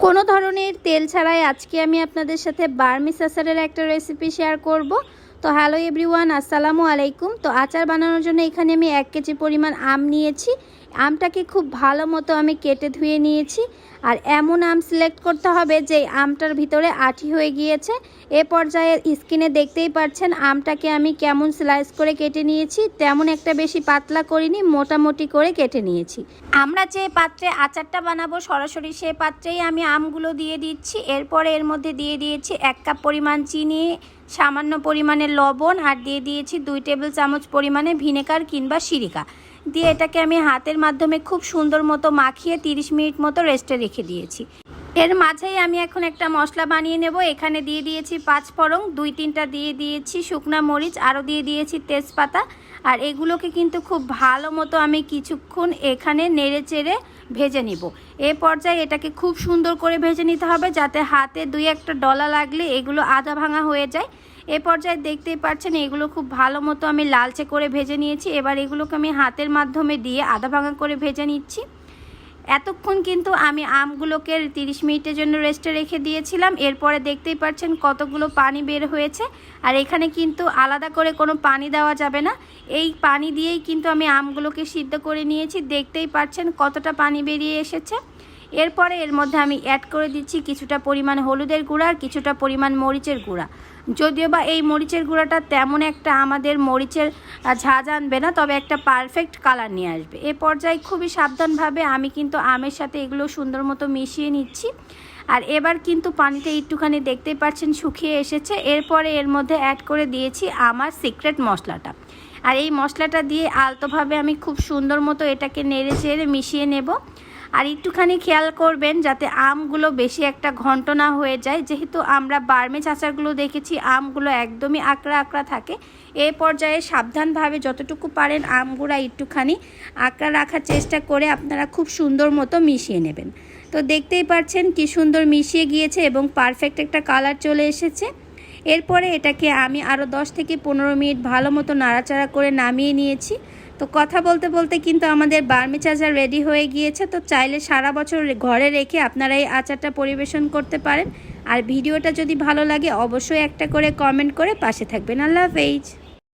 কোনো ধরনের তেল ছাড়াই আজকে আমি আপনাদের সাথে বার্মি আচারের একটা রেসিপি শেয়ার করব। তো হ্যালো এভরিওয়ান, আসসালামু আলাইকুম। তো আচার বানানোর জন্য এখানে আমি এক কেজি পরিমাণ আম নিয়েছি। আমটাকে খুব ভালো মতো আমি কেটে ধুয়ে নিয়েছি। আর এমন আম সিলেক্ট করতে হবে যে আমটার ভিতরে আঠি হয়ে গিয়েছে। এ পর্যায়ে স্কিনে দেখতেই পাচ্ছেন আমটাকে আমি কেমন স্লাইস করে কেটে নিয়েছি। তেমন একটা বেশি পাতলা করিনি, মোটামুটি করে কেটে নিয়েছি। আমরা যে পাত্রে আচারটা বানাবো, সরাসরি সে পাত্রেই আমি আমগুলো দিয়ে দিচ্ছি। এরপরে এর মধ্যে দিয়ে দিয়েছি এক কাপ পরিমাণ চিনি সামান্য পরিমাণে লবণ আর দিয়ে দিয়েছি দুই টেবিল চামচ পরিমাণে ভিনেগার কিংবা সিরিকা। দিয়ে এটাকে আমি হাতের মাধ্যমে খুব সুন্দর মতো মাখিয়ে 30 মিনিট মতো রেস্টে রেখে দিয়েছি। এর মাঝেই আমি এখন একটা মশলা বানিয়ে নেব। এখানে দিয়ে দিয়েছি পাঁচ ফড়ং দুই তিনটা দিয়ে দিয়েছি শুকনা মরিচ, আরও দিয়ে দিয়েছি তেজপাতা। আর এগুলোকে কিন্তু খুব ভালো মতো আমি কিছুক্ষণ এখানে নেড়ে চেড়ে ভেজে নিব। এ পর্যায়ে এটাকে খুব সুন্দর করে ভেজে নিতে হবে যাতে হাতে দুই একটা ডলা লাগলে এগুলো আধা ভাঙা হয়ে যায়। এ পর্যায়ে দেখতেই পাচ্ছেন এগুলো খুব ভালো মতো আমি লালচে করে ভেজে নিয়েছি। এবার এগুলোকে আমি হাতের মাধ্যমে দিয়ে আধা ভাঙা করে ভেজে নিচ্ছি। এতক্ষণ কিন্তু আমি আমগুলোকে 30 মিনিটের জন্য রেস্টে রেখে দিয়েছিলাম। এরপরে দেখতেই পাচ্ছেন কতগুলো পানি বের হয়েছে। আর এখানে কিন্তু আলাদা করে কোনো পানি দেওয়া যাবে না। এই পানি দিয়েই কিন্তু আমি আমগুলোকে সিদ্ধ করে নিয়েছি। দেখতেই পাচ্ছেন কতটা পানি বেরিয়ে এসেছে। এরপরে এর মধ্যে আমি অ্যাড করে দিচ্ছি কিছুটা পরিমাণ হলুদের গুঁড়া আর কিছুটা পরিমাণ মরিচের গুঁড়া। যদিও বা এই মরিচের গুঁড়াটা তেমন একটা আমাদের মরিচের ঝাঁজ আনবে না, তবে একটা পারফেক্ট কালার নিয়ে আসবে। এ পর্যায়ে খুবই সাবধানভাবে আমি কিন্তু আমের সাথে এগুলো সুন্দর মতো মিশিয়ে নিচ্ছি। আর এবার কিন্তু পানিটা একটুখানি দেখতেই পাচ্ছেন শুকিয়ে এসেছে। এরপরে এর মধ্যে অ্যাড করে দিয়েছি আমার সিক্রেট মশলাটা। আর এই মশলাটা দিয়ে আলতোভাবে আমি খুব সুন্দর মতো এটাকে নেড়ে চেড়ে মিশিয়ে নেব। আর একটুখানি খেয়াল করবেন যাতে আমগুলো বেশি একটা ঘন্ট না হয়ে যায়। যেহেতু আমরা বার্মেজ আচারগুলো দেখেছি, আমগুলো একদমই আকড়া আকড়া থাকে। এই পর্যায়ে সাবধানভাবে যতটুকু পারেন আমগুলা একটুখানি আকড়া রাখার চেষ্টা করে আপনারা খুব সুন্দর মতো মিশিয়ে নেবেন। তো দেখতেই পাচ্ছেন কি সুন্দর মিশিয়ে গিয়েছে এবং পারফেক্ট একটা কালার চলে এসেছে। এরপরে এটাকে আমি আরও দশ থেকে পনেরো মিনিট ভালো মতো নাড়াচাড়া করে নামিয়ে নিয়েছি। তো কথা বলতে বলতে কিন্তু আমাদের বার্মি আচার রেডি হয়ে গিয়েছে। তো চাইলে সারা বছর ঘরে রেখে আপনারা এই আচারটা পরিবেশন করতে পারেন। আর ভিডিওটা যদি ভালো লাগে, অবশ্যই একটা করে কমেন্ট করে পাশে থাকবেন। আল্লাহ হাফেজ।